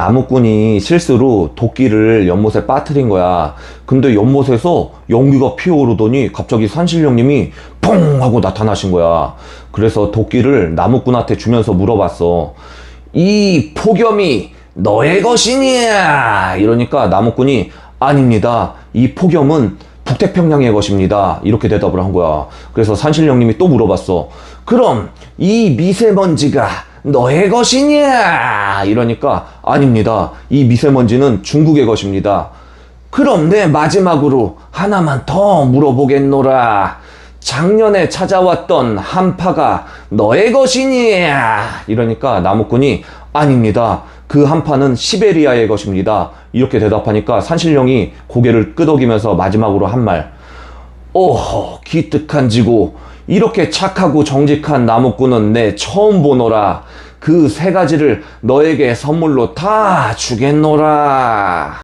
나무꾼이 실수로 도끼를 연못에 빠뜨린 거야. 근데 연못에서 연기가 피어오르더니 갑자기 산신령님이 퐁 하고 나타나신 거야. 그래서 도끼를 나무꾼한테 주면서 물어봤어. 이 폭염이 너의 것이냐? 이러니까 나무꾼이 아닙니다. 이 폭염은 북태평양의 것입니다. 이렇게 대답을 한 거야. 그래서 산신령님이 또 물어봤어. 그럼 이 미세먼지가 너의 것이냐? 이러니까 아닙니다. 이 미세먼지는 중국의 것입니다. 그럼 내 마지막으로 하나만 더 물어보겠노라. 작년에 찾아왔던 한파가 너의 것이냐? 이러니까 나무꾼이 아닙니다. 그 한파는 시베리아의 것입니다. 이렇게 대답하니까 산신령이 고개를 끄덕이면서 마지막으로 한 말. 오호, 기특한 지고, 이렇게 착하고 정직한 나무꾼은 내 처음 보노라. 그 세 가지를 너에게 선물로 다 주겠노라.